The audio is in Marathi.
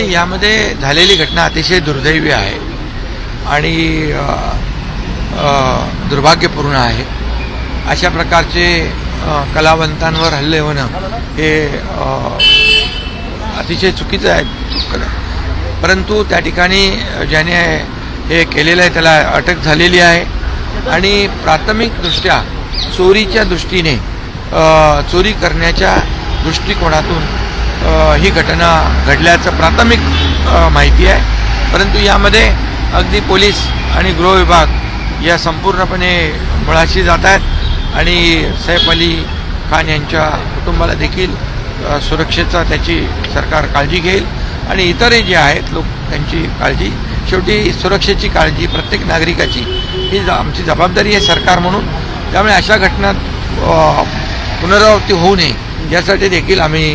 नाही यामध्ये झालेली घटना अतिशय दुर्दैवी आहे. आणि दुर्भाग्यपूर्ण आहे. अशा प्रकारचे कलावंतांवर हल्ले होणं हे अतिशय चुकीचं आहे. परंतु त्या ठिकाणी ज्याने हे केलेलं आहे त्याला अटक झालेली आहे. आणि प्राथमिकदृष्ट्या चोरीच्या दृष्टीने चोरी करण्याच्या दृष्टिकोनातून ही घटना घडल्याचं प्राथमिक माहिती आहे. परंतु यामध्ये अगदी पोलीस आणि गृह विभाग या संपूर्णपणे मुळाशी जात आहेत आणि सैफ अली खान यांच्या कुटुंबाला देखील सुरक्षेचा त्याची सरकार काळजी घेईल. आणि इतरही जे आहेत लोक त्यांची काळजी शेवटी सुरक्षेची काळजी प्रत्येक नागरिकाची ही ज- आमची जबाबदारी आहे सरकार म्हणून. त्यामुळे अशा घटना पुनरावृत्ती होऊ नये यासाठी देखील आम्ही